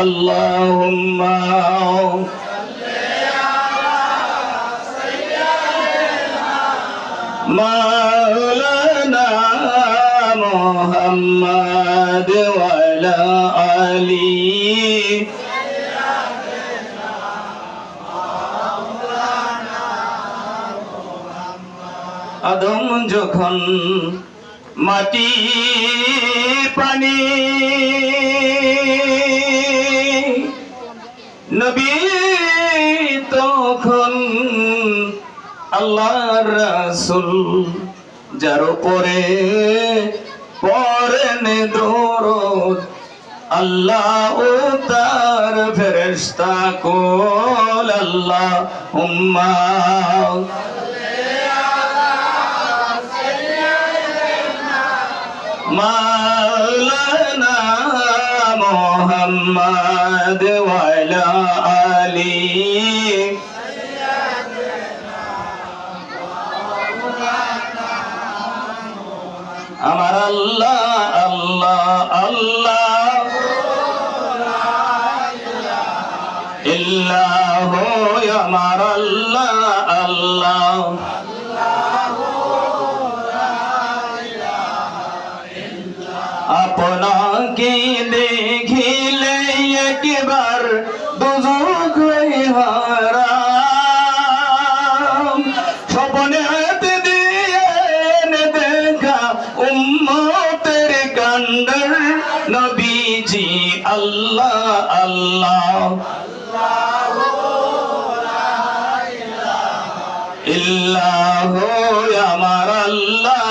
اللهم مولانا محمد وعلى آله আদম যখন মাটি পানি নবী তখন আল্লাহ রাসুল, যার উপরে পরেন দরদ আল্লাহ ও তার ফেরেশতা কোল আল্লাহ উম্মা মাওলানা মোহাম্মদ ওয়ালা আলী। আমার আল্লাহ আল্লাহ আল্লাহ। ইল্লাহ আমার আল্লাহ আল্লাহ। আপনাকে দুজক হারাম। স্বপনে হাত দিয়ে দেখা উম্মতের কান্ডার নবীজি আল্লাহ আল্লাহ। ইল্লাহ আমার আল্লাহ।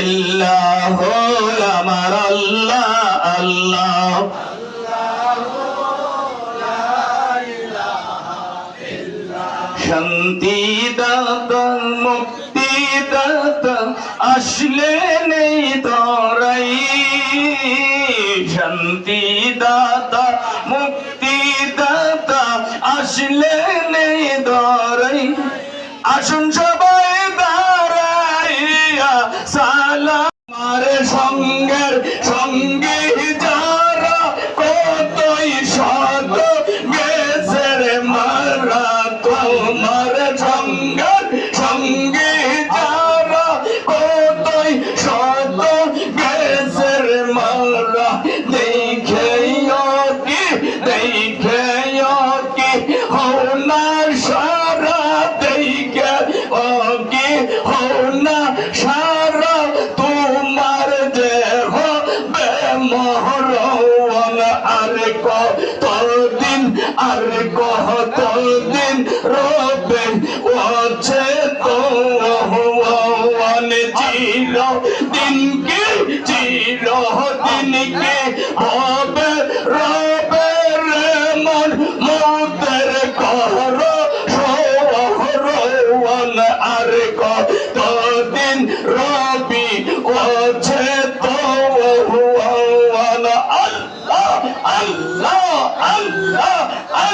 ইল্লাহ আমার আল্লাহ আল্লাহ। শান্তি দাতা, মুক্তি দাতা, আসলে নেই তরাই। শান্তি দাতা, মুক্তি দাতা, আসলে নেই আসুন সবাই কতদিন রবে ওছে তো চির দিনকে চির দিনকে হবে? রবে রে মন মুদের কর সোহরওয়ান আর কতদিন রবি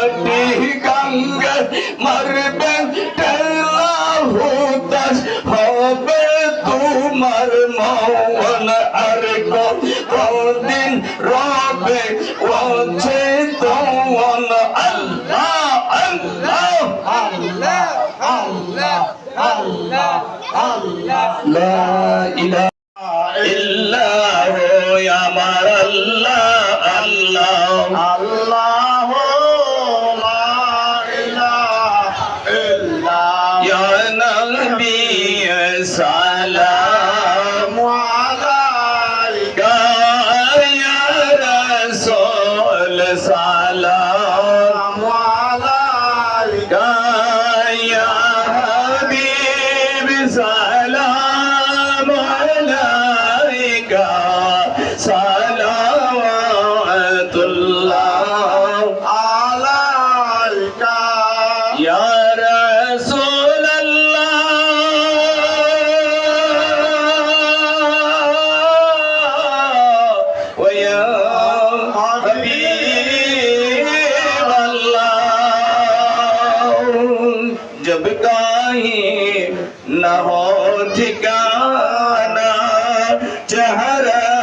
মাটি গঙ্গা মারবেন টেলা হুতাস হবে তোমার মন আর কদিন রবে ওছে তোমার আল্লাহ আল্লাহ আল্লাহ আল্লাহ আল্লাহ আল্লাহ লা ইলাহা ইল্লাহু আমার আল্লাহ कहीं न हो ठिकाना चेहरा